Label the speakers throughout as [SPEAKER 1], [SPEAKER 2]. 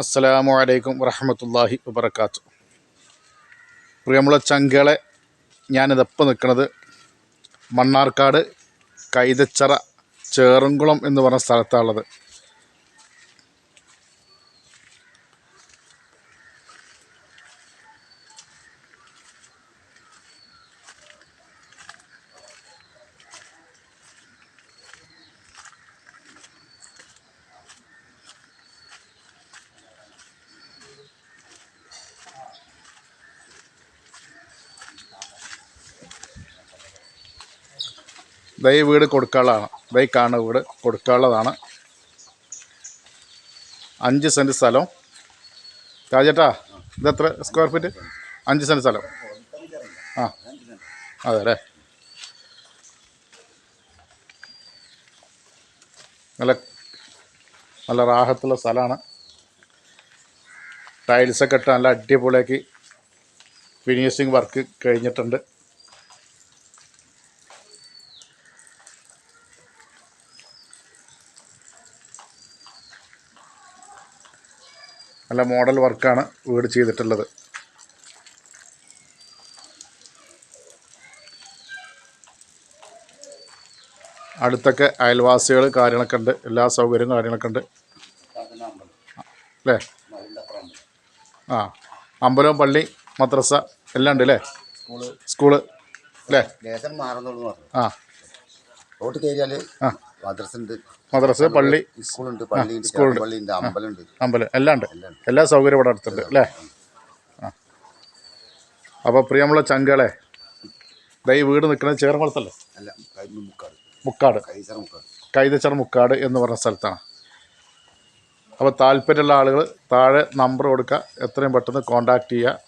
[SPEAKER 1] അസ്സലാമു അലൈക്കും വറഹമത്തല്ലാഹി വബർക്കാത്തു പ്രിയമുള്ള ചങ്കളെ ഞാനിതപ്പം നിൽക്കുന്നത് മണ്ണാർക്കാട് കൈതച്ചറ ചേറുംകുളം എന്ന് പറഞ്ഞ സ്ഥലത്താണുള്ളത്. ദൈ വീട് കൊടുക്കാനുള്ളതാണ് കാണുന്ന വീട് കൊടുക്കാനുള്ളതാണ് അഞ്ച് സെന്റ് സ്ഥലം. രാജേട്ടാ ഇതെത്ര സ്ക്വയർ ഫീറ്റ് അഞ്ച് സെന്റ് സ്ഥലം. ആ അതെ അല്ലേ നല്ല നല്ല റാഹത്തുള്ള സ്ഥലമാണ്. ടൈൽസൊക്കെ ഇട്ട് നല്ല അടിപൊളിയാക്കി ഫിനിഷിങ് വർക്ക് കഴിഞ്ഞിട്ടുണ്ട്. നല്ല മോഡൽ വർക്കാണ് വീട് ചെയ്തിട്ടുള്ളത്. അടുത്തൊക്കെ അയൽവാസികൾ കാര്യങ്ങളൊക്കെ ഉണ്ട്. എല്ലാ സൗകര്യവും കാര്യങ്ങളൊക്കെ ഉണ്ട്. അല്ലേ? ആ അമ്പലവും പള്ളി മദ്രസ എല്ലാം ഉണ്ട് അല്ലേ? സ്കൂൾ. അല്ലേ? ആ.
[SPEAKER 2] റോട്ട്
[SPEAKER 1] കയറിയാൽ.
[SPEAKER 2] മദ്രസ ഉണ്ട്.
[SPEAKER 1] മദ്രസ പള്ളി.
[SPEAKER 2] സ്കൂളുണ്ട്
[SPEAKER 1] അമ്പലം എല്ലാം ഉണ്ട്.
[SPEAKER 2] എല്ലാ
[SPEAKER 1] സൗകര്യവും ഇവിടെ അടുത്തുണ്ട് അല്ലേ? ആ. അപ്പോൾ പ്രിയമുള്ള ചങ്കളെ ദൈ വീട് നിൽക്കുന്നത് ചേർമളത്തല്ലേ
[SPEAKER 2] മുക്കാട്. കൈതച്ചർ മുക്കാട്
[SPEAKER 1] എന്ന് പറഞ്ഞ സ്ഥലത്താണ്. അപ്പോൾ താല്പര്യമുള്ള ആളുകൾ താഴെ നമ്പർ കൊടുക്കുക എത്രയും പെട്ടെന്ന് കോണ്ടാക്ട് ചെയ്യുക.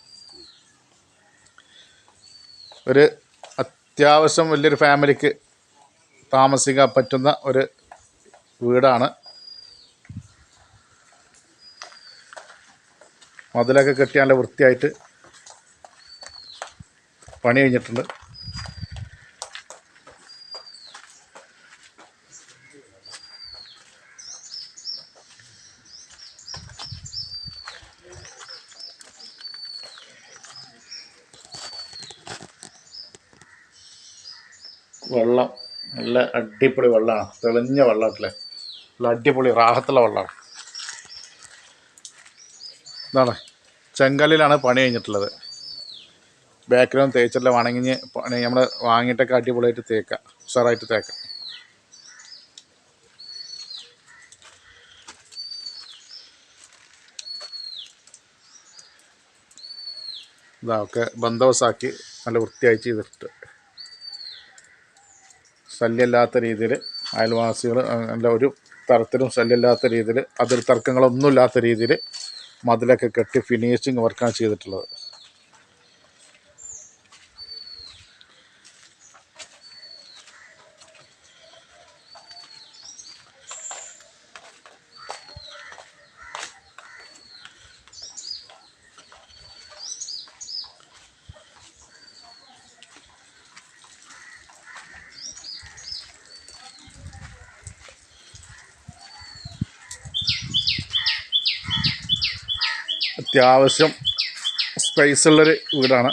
[SPEAKER 1] ഒരു അത്യാവശ്യം വലിയൊരു ഫാമിലിക്ക് താമസിക്കാൻ പറ്റുന്ന ഒരു വീടാണ്. മതിലൊക്കെ കെട്ടി നല്ല വൃത്തിയായിട്ട് പണി കഴിഞ്ഞിട്ടുണ്ട്. വെള്ളം നല്ല അടിപൊളി വെള്ളമാണ്. തെളിഞ്ഞ വെള്ളമല്ലേ നല്ല അടിപൊളി റാഹത്തുള്ള വെള്ളമാണ് ഇതാണ് ചെങ്കല്ലിലാണ് പണി കഴിഞ്ഞിട്ടുള്ളത്. ബാക്ക്ഗ്രൗണ്ട് തേച്ചിട്ടില്ല വണങ്ങിഞ്ഞ് പണി നമ്മൾ വാങ്ങിയിട്ടൊക്കെ അടിപൊളിയായിട്ട് തേക്കാം ഉഷാറായിട്ട് തേക്കാം. ഇതാ ഒക്കെ ബന്ധവസാക്കി നല്ല വൃത്തിയായി ചെയ്തിട്ട്. ശല്യമില്ലാത്ത രീതിയിൽ അയൽവാസികൾ നല്ല ഒരു തരത്തിലും ശല്യമില്ലാത്ത രീതിയിൽ അതിൽ തർക്കങ്ങളൊന്നുമില്ലാത്ത രീതിയിൽ മതിലൊക്കെ കെട്ടി ഫിനിഷിങ് വർക്കാണ് ചെയ്തിട്ടുള്ളത്. അത്യാവശ്യം സ്പേസ് ഉള്ളൊരു വീടാണ്.